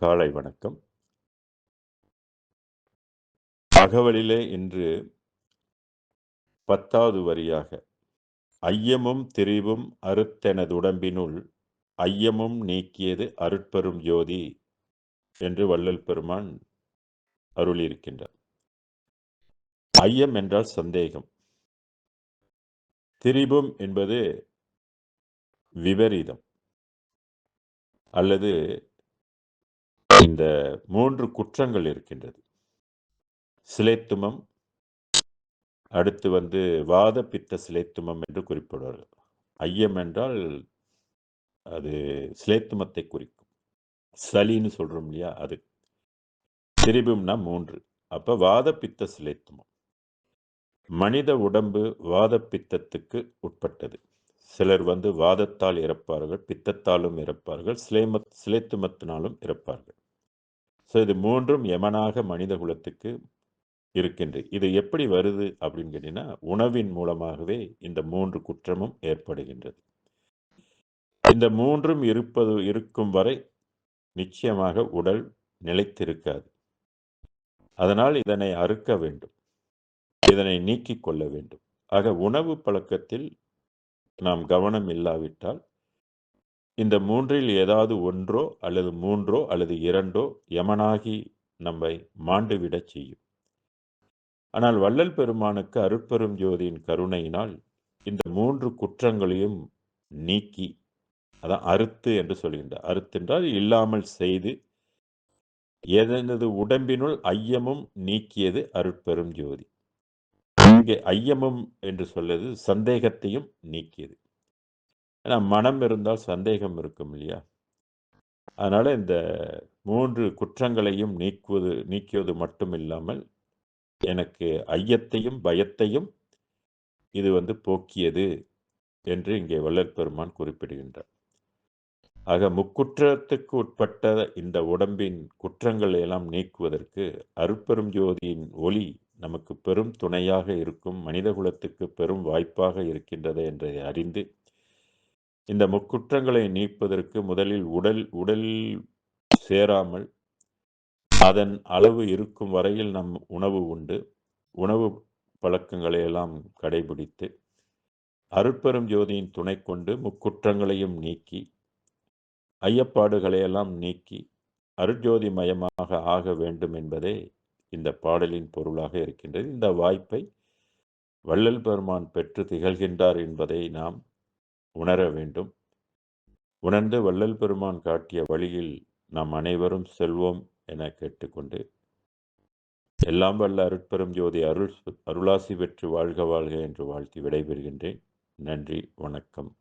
காலை வணக்கம். அகவலிலே இன்று பத்தாவது வரியாக ஐயமும் திரிவும் அறுத்தெனதுடம்பினுள் ஐயமும் நீக்கியது அருட்பெரும் ஜோதி என்று வள்ளல் பெருமான் அருளியிருக்கின்றார். ஐயம் என்றால் சந்தேகம். திரிபும் என்பது விபரீதம் அல்லது இந்த மூன்று குற்றங்கள் இருக்கின்றது. சிலைத்துமம் அடுத்து வந்து வாத பித்த சிலைத்துமம் என்று குறிப்பிடுவார்கள். ஐயம் என்றால் அது சிலைத்துமத்தை குறிக்கும். சளின்னு சொல்றோம் இல்லையா அது. திரிபும்னா மூன்று. அப்ப வாத பித்த சிலைத்துமம். மனித உடம்பு வாத பித்தத்துக்கு உட்பட்டது. சிலர் வந்து வாதத்தால் இறப்பார்கள் பித்தத்தாலும் இறப்பார்கள் சிலைமத் சிலைத்துமத்தினாலும் இறப்பார்கள். ஸோ இது மூன்றும் யமனாக மனித குலத்துக்கு இருக்கின்றது இது எப்படி வருது அப்படின்னு கேட்டீங்கன்னா உணவின் மூலமாகவே இந்த மூன்று குற்றமும் ஏற்படுகின்றது. இந்த மூன்றும் இருப்பது இருக்கும் வரை நிச்சயமாக உடல் நிலைத்திருக்காது. அதனால் இதனை அறுக்க வேண்டும். இதனை நீக்கிக் கொள்ள வேண்டும். ஆக உணவு பழக்கத்தில் நாம் கவனம் இல்லாவிட்டால் இந்த மூன்றில் ஏதாவது ஒன்றோ அல்லது மூன்றோ அல்லது இரண்டோ யமனாகி நம்மை மாண்டுவிடச் செய்யும். ஆனால் வள்ளல் பெருமானுக்கு அருட்பெரும் ஜோதியின் கருணையினால் இந்த மூன்று குற்றங்களையும் நீக்கி அதான் அறுத்து என்று சொல்கின்றார். அறுத்தென்றால் இல்லாமல் செய்து எனது உடம்பினுள் ஐயமும் நீக்கியது அருட்பெரும் ஜோதி. இங்கே ஐயமும் என்று சொல்வது சந்தேகத்தையும் நீக்கியது. ஏன்னா மனம் இருந்தால் சந்தேகம் இருக்கும் இல்லையா? அதனால் இந்த மூன்று குற்றங்களையும் நீக்குவது நீக்கியது மட்டும் இல்லாமல் எனக்கு ஐயத்தையும் பயத்தையும் இது வந்து போக்கியது என்று இங்கே வள்ளல் பெருமான் குறிப்பிடுகின்றார். ஆக முக்குற்றத்துக்கு உட்பட்ட இந்த உடம்பின் குற்றங்களை எல்லாம் நீக்குவதற்கு அருப்பெரும் ஜோதியின் ஒளி நமக்கு பெரும் துணையாக இருக்கும் மனிதகுலத்துக்கு பெரும் வாய்ப்பாக இருக்கின்றது என்று அறிந்து இந்த முக்குற்றங்களை நீப்பதற்கு முதலில் உடல் உடல் சேராமல் அதன் அளவு இருக்கும் வரையில் நம் உணவு உண்டு. உணவு பழக்கங்களை எல்லாம் கடைபிடித்து அருட்பெரும் ஜோதியின் துணை கொண்டு முக்குற்றங்களையும் நீக்கி ஐயப்பாடுகளையெல்லாம் நீக்கி அருட்ஜோதி மயமாக ஆக வேண்டும் என்பதே இந்த பாடலின் பொருளாக இருக்கின்றது. இந்த வாய்ப்பை வள்ளல் பெருமான் பெற்று திகழ்கின்றார் என்பதை நாம் உணர வேண்டும். உணர்ந்து வள்ளல் பெருமான் காட்டிய வழியில் நாம் அனைவரும் செல்வோம் என கேட்டுக்கொண்டு எல்லாம் வல்ல அருட்பெரும் ஜோதி அருள் அருளாசி பெற்று வாழ்க வாழ்க என்று வாழ்த்தி விடைபெறுகின்றேன். நன்றி வணக்கம்.